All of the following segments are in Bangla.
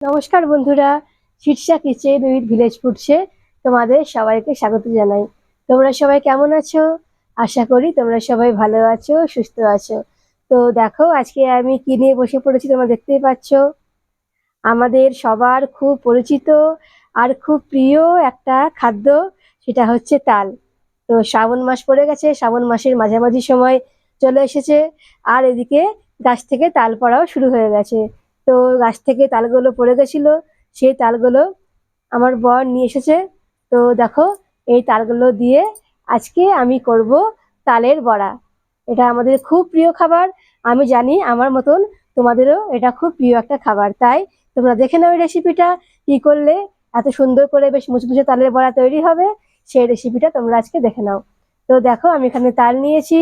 নমস্কার বন্ধুরা শীর্ষা কিচেন উইথ ভিলেজ ফুডসে তোমাদের সবাইকে স্বাগত জানাই। তোমরা সবাই কেমন আছো? আশা করি তোমরা সবাই ভালো আছো, সুস্থ আছো। তো দেখো, আজকে আমি কি নিয়ে বসে পড়েছি তোমরা দেখতেই পাচ্ছ। আমাদের সবার খুব পরিচিত আর খুব প্রিয় একটা খাদ্য, সেটা হচ্ছে তাল। তো শ্রাবণ মাস পড়ে গেছে, শ্রাবণ মাসের মাঝামাঝি সময় চলে এসেছে, আর এদিকে গাছ থেকে তাল পড়াও শুরু হয়ে গেছে। তো গাছ থেকে তালগুলো পড়ে গেছিল, সেই তালগুলো আমার বর নিয়ে এসেছে। তো দেখো, এই তালগুলো দিয়ে আজকে আমি করব তালের বড়া। এটা আমাদের খুব প্রিয় খাবার। আমি জানি আমার মতন তোমাদেরও এটা খুব প্রিয় একটা খাবার। তাই তোমরা দেখে নাও এই রেসিপিটা কি করলে এত সুন্দর করে বেশ মুচমুচে তালের বড়া তৈরি হবে, সেই রেসিপিটা তোমরা আজকে দেখে নাও। তো দেখো, আমি এখানে তাল নিয়েছি,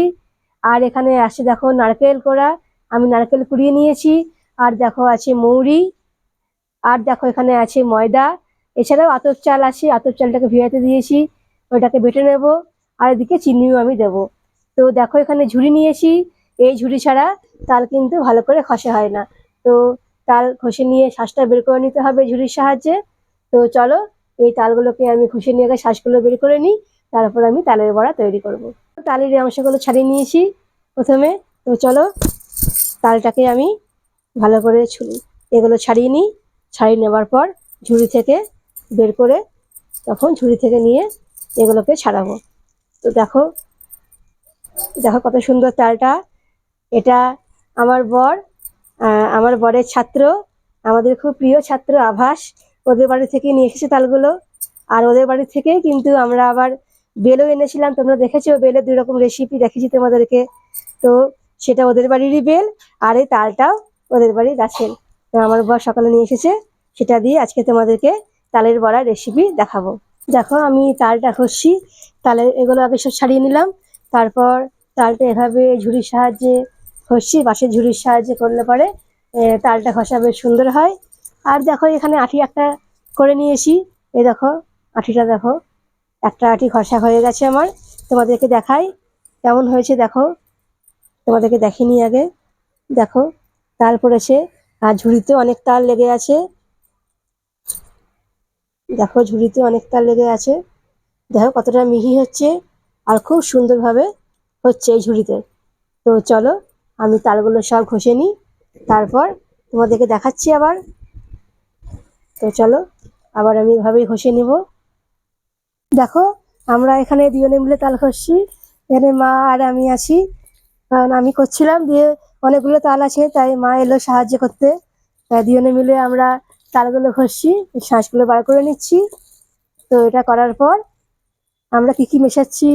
আর এখানে আসছে দেখো নারকেল কোড়া। আমি নারকেল কুড়িয়ে নিয়েছি আর দেখো আছে মৌরি, আর দেখো এখানে আছে ময়দা। এছাড়াও আতপ চাল আছে, আতপ চালটাকে ভিজাতে দিয়েছি, ওটাকে বেটে নেব, আর এদিকে চিনিও আমি দেব। তো দেখো এখানে ঝুড়ি নিয়েছি, এই ঝুড়ি ছাড়া তাল কিন্তু ভালো করে খসে হয় না। তো তাল ঘষে নিয়ে শ্বাসটা বের করে নিতে হবে ঝুড়ির সাহায্যে। তো চলো, এই তালগুলোকে আমি ঘষে নিয়ে আগে শ্বাসগুলো বের করে নিই, তারপর আমি তালের বড়া তৈরি করব। তালের অংশগুলো ছাড়িয়ে নিয়েছি প্রথমে। তো চলো, তালটাকে আমি ভালো করে এগুলো ছাড়িয়ে নিই। ছাড়িয়ে নেবার পর ঝুড়ি থেকে বের করে তখন ঝুড়ি থেকে নিয়ে এগুলোকে ছাড়াবো। তো দেখো দেখো কত সুন্দর তালটা। এটা আমার বর আমার বরের ছাত্র, আমাদের খুব প্রিয় ছাত্র আভাস। ওদের বাড়ি থেকে নিয়ে এসেছে তালগুলো। আর ওদের বাড়ি থেকে কিন্তু আমরা আবার বেলও এনেছিলাম। তোমরা দেখেছ, বেলের দুই রকম রেসিপি দেখেছি তোমাদেরকে। তো সেটা ওদের বাড়িরই বেল, আর এই তালটাও ওদের বাড়ির গাছের। আমার বর সকালে নিয়ে এসেছে, সেটা দিয়ে আজকে তোমাদেরকে তালের বড়ার রেসিপি দেখাবো। দেখো, আমি তালটা ঘষছি তালের এগুলো আগে সব ছাড়িয়ে নিলাম। তারপর তালটা এভাবে ঝুড়ির সাহায্যে ঘষছি বাঁশের ঝুড়ির সাহায্যে করলে পরে তালটা ঘষা বেশ সুন্দর হয়। আর দেখো, এখানে আঠি একটা করে নিয়েছি। এই দেখো আঠিটা দেখো, একটা আঠি ঘষা হয়ে গেছে আমার। তোমাদেরকে দেখাই, কেমন হয়েছে দেখো। তোমাদেরকে দেখিনি আগে। দেখো তাল পড়েছে আর ঝুড়িতে অনেক তাল লেগে আছে। দেখো, ঝুড়িতে অনেক তাল লেগে আছে। দেখো, কতটা মিহি হচ্ছে আর খুব সুন্দরভাবে হচ্ছে এই ঝুড়িতে। তো চলো, আমি তালগুলো সব ঘষে নিই। তারপর তোমাদেরকে দেখাচ্ছি আবার। তো চলো, আবার আমি এভাবেই ঘষে নিব। দেখো, আমরা এখানে দুজনে মিলে তাল ঘষছি। এখানে মা আর আমি আছি। কারণ আমি করছিলাম দিয়ে অনেকগুলো তাল আছে, তাই মা এলো সাহায্য করতে। দুজনে মিলে আমরা তালগুলো ঘষছি, শ্বাসগুলো বার করে নিচ্ছি। তো এটা করার পর আমরা কি কি মেশাচ্ছি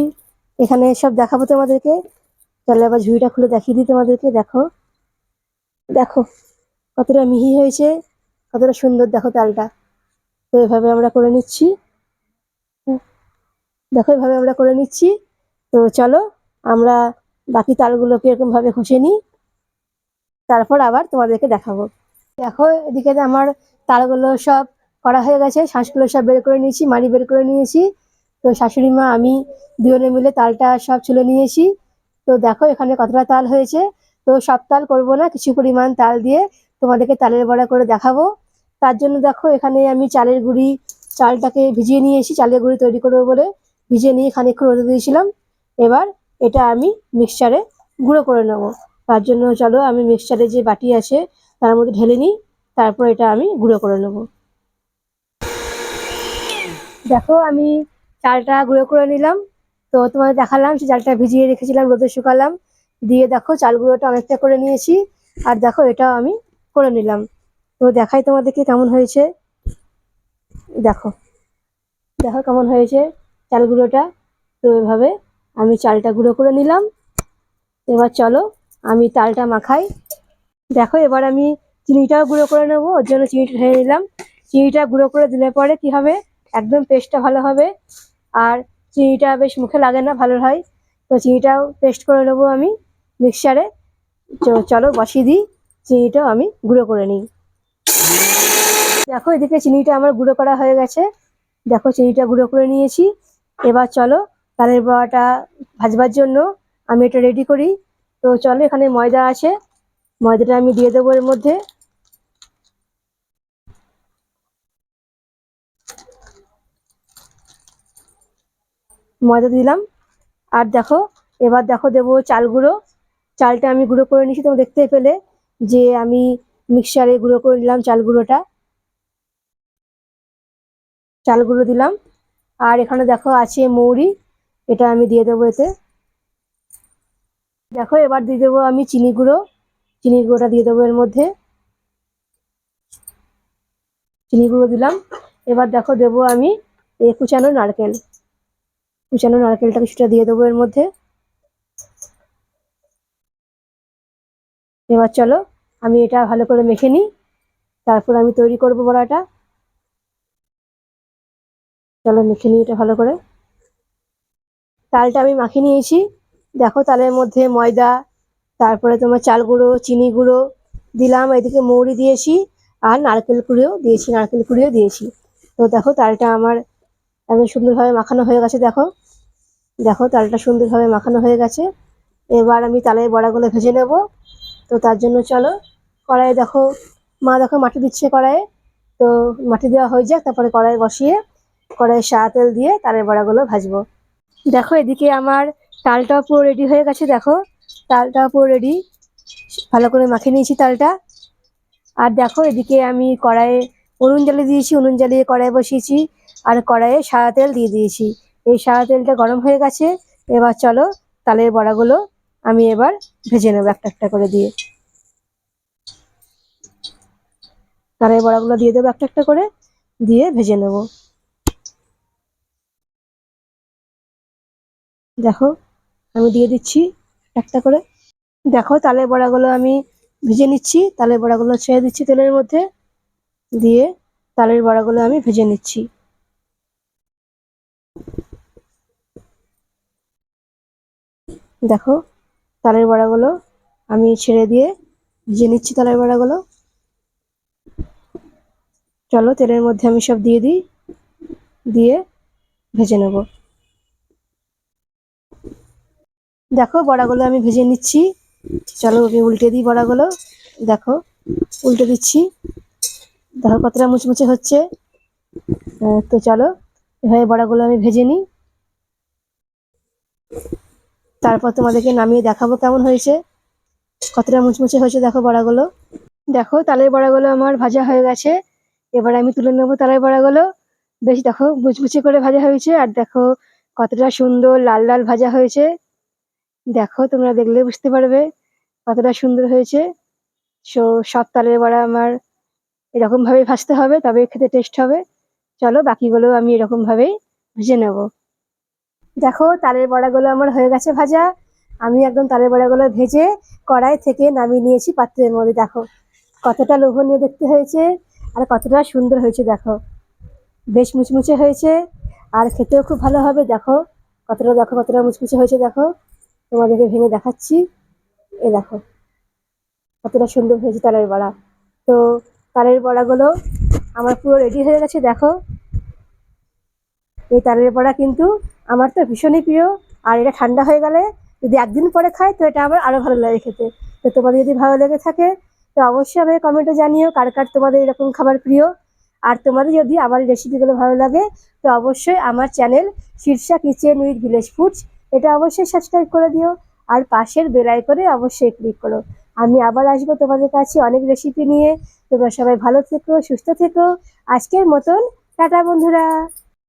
এখানে সব দেখাবো তোমাদেরকে। তাহলে আবার ঝুড়িটা খুলে দেখিয়ে দিই তোমাদেরকে, দেখো। দেখো, কতটা মিহি হয়েছে, কতটা সুন্দর, দেখো তালটা। তো এভাবে আমরা করে নিচ্ছি। দেখো, এভাবে আমরা করে নিচ্ছি। তো চলো আমরা বাকি তালগুলোকে এরকম ভাবে ঘষে নিই। তারপর আবার তোমাদেরকে দেখাবো। দেখো, এদিকে আমার তালগুলো সব করা হয়ে গেছে শ্বাসগুলো সব বের করে নিয়েছি, মাড়ি বের করে নিয়েছি। তো শাশুড়ি মা, আমি দুজনে মিলে তালটা সব ছুলে নিয়েছি। তো দেখো, এখানে কতটা তাল হয়েছে। তো সব তাল করব না, কিছু পরিমাণ তাল দিয়ে তোমাদেরকে তালের বড়া করে দেখাবো। তার জন্য দেখো, এখানে আমি চালের গুঁড়ি, চালটাকে ভিজিয়ে নিয়েছি, চালের গুঁড়ি তৈরি করব বলে ভিজিয়ে নিয়ে খানিকক্ষণ রোদে দিয়েছিলাম। এবার এটা আমি মিক্সচারে গুঁড়ো করে নেব। তার জন্য চলো আমি মিক্সচারে যে বাটি আছে, তার মধ্যে ঢেলে নিই, তারপর এটা আমি গুঁড়ো করে নেব। দেখো আমি চালটা গুঁড়ো করে নিলাম। তো তোমাদের দেখালাম সে চালটা ভিজিয়ে রেখেছিলাম, রোদে শুকালাম। দিয়ে দেখো চাল গুঁড়োটা অনেকটা করে নিয়েছি। আর দেখো এটাও আমি করে নিলাম। তো দেখাই তোমাদেরকে কেমন হয়েছে। দেখো দেখো কেমন হয়েছে চাল গুঁড়োটা তো এভাবে আমি চালটা গুঁড়ো করে নিলাম। এবার চলো আমি তালটা মাখাই। দেখো, এবার আমি চিনিটাও গুঁড়ো করে নেব, ওর জন্য চিনিটা ঢেলে নিলাম চিনিটা গুঁড়ো করে দিলে পরে কি হবে? একদম পেস্টটা ভালো হবে। আর চিনিটা বেশ মুখে লাগে না, ভালো হয়। তো চিনিটাও পেস্ট করে নেব আমি মিক্সচারে চ- চলো, বসিয়ে দিই। চিনিটাও আমি গুঁড়ো করে নিই। দেখো, এদিকে চিনিটা আমার গুঁড়ো করা হয়ে গেছে। দেখো, চিনিটা গুঁড়ো করে নিয়েছি। এবার চলো, তালের বড়াটা ভাজবার জন্য আমি এটা রেডি করি। তো চলো এখানে ময়দা আছে। ময়দাটা আমি দিয়ে দেবো এর মধ্যে। ময়দা দিলাম। আর দেখো, এবার দেখো দেবো চাল গুঁড়ো। চালটা আমি গুঁড়ো করে নিয়েছি, তোমার দেখতে পেলে যে আমি মিক্সারে গুঁড়ো করে নিলাম চাল গুঁড়োটা। চাল গুঁড়ো দিলাম। আর এখানে দেখো আছে মৌরি, এটা আমি দিয়ে দেবো এতে। দেখো, এবার দিয়ে দেবো আমি চিনি গুঁড়ো। চিনি গুঁড়োটা দিয়ে দেবো এর মধ্যে। চিনি গুঁড়ো দিলাম। এবার দেখো, দেবো আমি এ কুচানো নারকেল। কুচানো নারকেলটা কিছুটা দিয়ে দেবো এর মধ্যে। এবার চলো, আমি এটা ভালো করে মেখে নিই। তারপর আমি তৈরি করব বড়াটা। চলো, মেখে নিই এটা ভালো করে। তালটা আমি মাখিয়ে নিয়েছি। দেখো তালের মধ্যে ময়দা, তারপরে তোমার চাল গুঁড়ো, চিনি গুঁড়ো দিলাম, এদিকে মৌরি দিয়েছি আর নারকেল কুড়িও দিয়েছি, নারকেল কুড়িও দিয়েছি। তো দেখো তালটা আমার একদম সুন্দরভাবে মাখানো হয়ে গেছে, দেখো। দেখো তালটা সুন্দরভাবে মাখানো হয়ে গেছে। এবার আমি তালের বড়াগুলো ভেজে নেব। তো তার জন্য চলো, কড়াইয়ে দেখো, মা দেখো মাটি দিচ্ছে কড়াইয়ে। তো মাটি দেওয়া হয়ে যাক, তারপরে কড়াই বসিয়ে কড়াইয়ে সাদা তেল দিয়ে তালের বড়াগুলো ভাজবো। দেখো এদিকে আমার তালটাও পুরো রেডি হয়ে গেছে, দেখো। তালটাও পুরো রেডি ভালো করে মাখিয়ে নিয়েছি তালটা। আর দেখো, এদিকে আমি কড়াইয়ে উনুন জ্বালিয়ে দিয়েছি, উনুন জ্বালিয়ে কড়াই বসিয়েছি। আর কড়াইয়ে সাদা তেল দিয়ে দিয়েছি। এই সাদা তেলটা গরম হয়ে গেছে, এবার চলো তালের বড়াগুলো আমি এবার ভেজে নেব একটা একটা করে দিয়ে। তালের বড়াগুলো দিয়ে দেবো একটা একটা করে, দিয়ে ভেজে নেব। দেখো আমি দিয়ে দিচ্ছি একটা করে। দেখো তালের বড়াগুলো আমি ভেজে নিচ্ছি। তালের বড়াগুলো ছেড়ে দিচ্ছি তেলের মধ্যে দিয়ে তালের বড়াগুলো আমি ভেজে নিচ্ছি। দেখো তালের বড়াগুলো আমি ছেড়ে দিয়ে ভেজে নিচ্ছি তালের বড়াগুলো। চলো তেলের মধ্যে আমি সব দিয়ে দিই, দিয়ে ভেজে নেব। দেখো বড়াগুলো আমি ভেজে নিচ্ছি। চলো আমি উল্টে দিই বড়াগুলো। দেখো, উল্টে দিচ্ছি। দেখো কতটা মুচমুচে হচ্ছে। তো চলো, এভাবে বড়াগুলো আমি ভেজে নিই। তারপর তোমাদেরকে নামিয়ে দেখাবো কেমন হয়েছে। কতটা মুচমুচে হয়েছে দেখো বড়াগুলো। দেখো, তালের বড়াগুলো আমার ভাজা হয়ে গেছে। এবার আমি তুলে নেব তালের বড়াগুলো। বেশ দেখো, মুচমুচে করে ভাজা হয়েছে। আর দেখো, কতটা সুন্দর লাল লাল ভাজা হয়েছে। দেখো, তোমরা দেখলে বুঝতে পারবে কতটা সুন্দর হয়েছে। সো, সব তালের বড়া আমার এরকম ভাবেই ভাজতে হবে তবে খেতে টেস্ট হবে। চলো, বাকিগুলো আমি এরকম ভাবেই ভেজে নেব। দেখো, তালের বড়াগুলো আমার হয়ে গেছে ভাজা। আমি একদম তালের বড়াগুলো ভেজে কড়াই থেকে নামিয়ে নিয়েছি পাত্রের মধ্যে। দেখো, কতটা লোভনীয় দেখতে হয়েছে আর কতটা সুন্দর হয়েছে, দেখো। বেশ মুচমুচে হয়েছে আর খেতেও খুব ভালো হবে, দেখো। কতটা দেখো কতটা মুচমুচে হয়েছে, দেখো। তোমাদেরকে ভেঙে দেখাচ্ছি। এ দেখো, কতটা সুন্দর হয়েছে তালের বড়া। তো তালের বড়াগুলো আমার পুরো রেডি হয়ে গেছে, দেখো। এই তালের বড়া কিন্তু আমার তো ভীষণই প্রিয়, আর এটা ঠান্ডা হয়ে গেলে যদি একদিন পরে খাই, তো এটা আমার আরও ভালো লাগে খেতে। তো তোমাদের যদি ভালো লেগে থাকে, তো অবশ্যই আমাকে কমেন্টে জানিও কার কার তোমাদের এরকম খাবার প্রিয়। আর তোমাদের যদি আমার রেসিপিগুলো ভালো লাগে, তো অবশ্যই আমার channel Shirsha kitchen with village foods এটা অবশ্যই সাবস্ক্রাইব করে দিও আর পাশের বেলায় করে অবশ্যই ক্লিক করো। আমি আবার আসব তোমাদের কাছে অনেক রেসিপি নিয়ে। তোমরা সবাই ভালো থেকো, সুস্থ থেকো। আজকের মতন, টাটা বন্ধুরা।